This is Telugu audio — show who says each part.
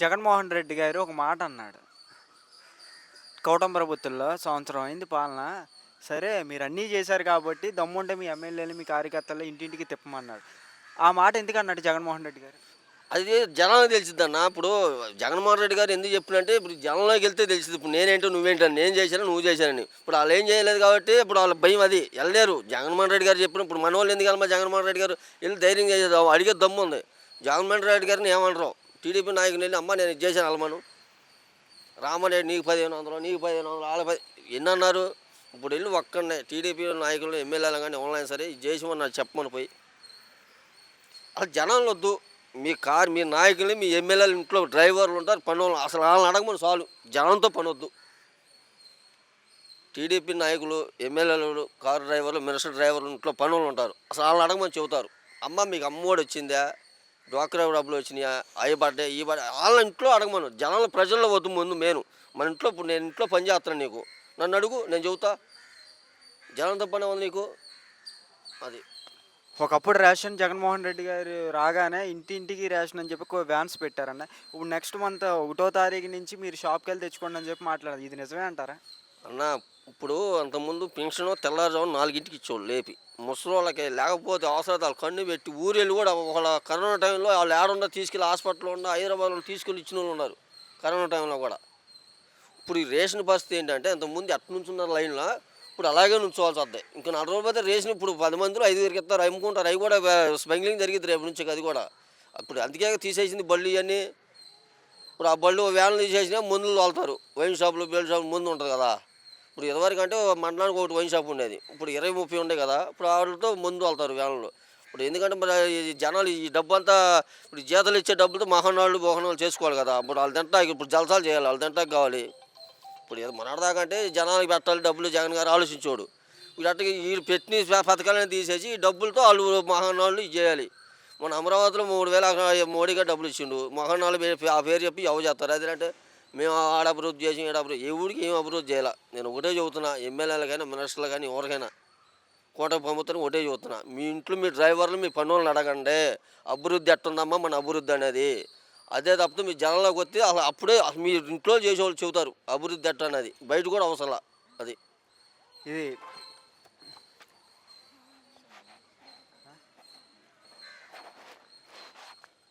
Speaker 1: జగన్మోహన్ రెడ్డి గారు ఒక మాట అన్నాడు. కౌటం ప్రభుత్వంలో సంవత్సరం అయింది పాలన. సరే మీరు అన్నీ చేశారు కాబట్టి దమ్ముంటే మీ ఎమ్మెల్యేలు మీ కార్యకర్తలు ఇంటింటికి తిప్పమన్నాడు ఆ మాట ఎందుకు అన్నాడు జగన్మోహన్ రెడ్డి గారు?
Speaker 2: అది జనానికి తెలిసిద్దన్న ఇప్పుడు జగన్మోహన్ రెడ్డి గారు ఎందుకు చెప్పినంటే ఇప్పుడు జనంలోకి వెళ్తే తెలిసింది ఇప్పుడు నేనేంటో నువ్వేంటో నేను చేశాను నువ్వు చేశానని. ఇప్పుడు వాళ్ళు ఏం చేయలేదు కాబట్టి ఇప్పుడు వాళ్ళ భయం అది. వెళ్ళలేరు. జగన్మోహన్ రెడ్డి గారు చెప్పిన ఇప్పుడు మన వాళ్ళు ఎందుకు వెళ్ళమా జగన్మోహన్ రెడ్డి గారు వెళ్ళి ధైర్యం చేసేది. అడిగే దమ్ము ఉంది. జగన్మోహన్ రెడ్డి గారిని ఏమంటారు టీడీపీ నాయకుని వెళ్ళి అమ్మ నేను చేశాను వెళ్ళమను రామరెడ్డి నీకు పదిహేను వందలు నీకు పదిహేను వందలు వాళ్ళ పది ఎన్ని అన్నారు ఇప్పుడు వెళ్ళి ఒక్కడనే టీడీపీ నాయకులు ఎమ్మెల్యేలు కానీ ఎవరైనా సరే చేసిమని నాకు చెప్పమని పోయి. అసలు జనాలు వద్దు. మీ కార్ మీ నాయకులు మీ ఎమ్మెల్యేలు ఇంట్లో డ్రైవర్లు ఉంటారు పని వాళ్ళు అసలు వాళ్ళని అడగమని చాలు. జనంతో పని వద్దు. టీడీపీ నాయకులు ఎమ్మెల్యేలు కారు డ్రైవర్లు మినిస్టర్ డ్రైవర్లు ఇంట్లో పనులు ఉంటారు. అసలు వాళ్ళని అడగమని చెబుతారు. అమ్మ మీకు అమ్మఒడి వచ్చిందా? డ్వాక్రా డబ్బులు వచ్చినాయా? అవి పడ్డాయి ఈ పడ్డాయి. వాళ్ళ ఇంట్లో అడగమను. జనాల ప్రజల్లో వద్దు ముందు మేను మన ఇంట్లో ఇప్పుడు నేను ఇంట్లో పని చేస్తాను నీకు. నన్ను అడుగు నేను చెబుతా. జనంతో పని ఉంది నీకు? అది.
Speaker 1: ఒకప్పుడు రేషన్ జగన్మోహన్ రెడ్డి గారు రాగానే ఇంటింటికి రేషన్ అని చెప్పి వ్యాన్స్ పెట్టారన్న. ఇప్పుడు నెక్స్ట్ మంత్ ఒకటో తారీఖు నుంచి మీరు షాప్కి వెళ్ళి తెచ్చుకోండి అని చెప్పి మాట్లాడారు ఇది నిజమే అంటారా?
Speaker 2: అన్న ఇప్పుడు అంతకుముందు పెన్షన్ తెల్లారుజాము నాలుగింటికి ఇచ్చేవాళ్ళు లేపి. ముసలి వాళ్ళకి లేకపోతే అవసరాలు కన్ను పెట్టి ఊరెళ్ళి కూడా ఒకళ్ళ కరోనా టైంలో వాళ్ళు ఏడున్నా తీసుకెళ్ళి హాస్పిటల్లో ఉన్న హైదరాబాద్లో తీసుకెళ్ళి ఇచ్చిన వాళ్ళు ఉన్నారు కరోనా టైంలో కూడా. ఇప్పుడు ఈ రేషన్ పరిస్థితి ఏంటంటే అంతకుముందు నుంచి ఉన్న లైన్లో ఇప్పుడు అలాగే నుంచోవాల్సి వద్దాయి ఇంకా నాలుగు రోజులు పోతే రేషన్ ఇప్పుడు పది మందిలో ఐదుగురికి ఇస్తారు అమ్ముకుంటారు. అవి కూడా స్మగ్లింగ్ జరిగింది రేపు నుంచి అది కూడా. అప్పుడు అందుకే తీసేసింది బళ్ళు ఇవన్నీ. ఇప్పుడు ఆ బళ్ళు వ్యాన్లు తీసేసినా మందులు వాళ్తారు వైన్ షాపులు బెల్ షాపులు ముందు ఉంటుంది కదా. ఇప్పుడు ఇదివరకు అంటే మండలానికి ఒకటి వైన్ షాప్ ఉండేది. ఇప్పుడు ఇరవై ముప్పై ఉండే కదా ఇప్పుడు ఆవిడతో ముందు వెళ్తారు వ్యాన్లో. ఇప్పుడు ఎందుకంటే మరి ఈ జనాలు ఈ డబ్బు అంతా ఇప్పుడు జీతాలు ఇచ్చే డబ్బులతో మహానాళ్ళు మోహనాలు చేసుకోవాలి కదా. ఇప్పుడు వాళ్ళు తింటా ఇప్పుడు జలసాలు చేయాలి వాళ్ళు తింటాకి కావాలి. ఇప్పుడు ఏదో మనదాకా అంటే పెట్టాలి డబ్బులు జగన్ గారు ఆలోచించోడు. వీళ్ళు అట్లా వీళ్ళు పెట్టిన పథకాలను తీసేసి ఈ డబ్బులతో వాళ్ళు మహానాళ్ళు చేయాలి. మన అమరావతిలో మూడు వేల మోడీగా డబ్బులు ఇచ్చిండు. మహానాళ్ళు ఆ పేరు చెప్పి ఎవరు చేస్తారు. అదేంటే మేము ఆడ అభివృద్ధి చేసి ఈడ అభివృద్ధి ఎవరికి ఏం అభివృద్ధి చేయాలి? నేను ఒకటే చెబుతున్నా ఎమ్మెల్యేలు కానీ మినిస్టర్లు కానీ ఎవరికైనా. కోట పంపుతాను ఒకటే చెబుతున్నా. మీ ఇంట్లో మీ డ్రైవర్లు మీ పనులను అడగండి. అభివృద్ధి ఎట్టుందమ్మా మన అభివృద్ధి అనేది. అదే తప్పితే మీ జనంలోకి వస్తే అసలు అప్పుడే మీ ఇంట్లో చేసేవాళ్ళు చెబుతారు అభివృద్ధి ఎట్ట అనేది బయట కూడా అవసరం అది.
Speaker 1: ఇది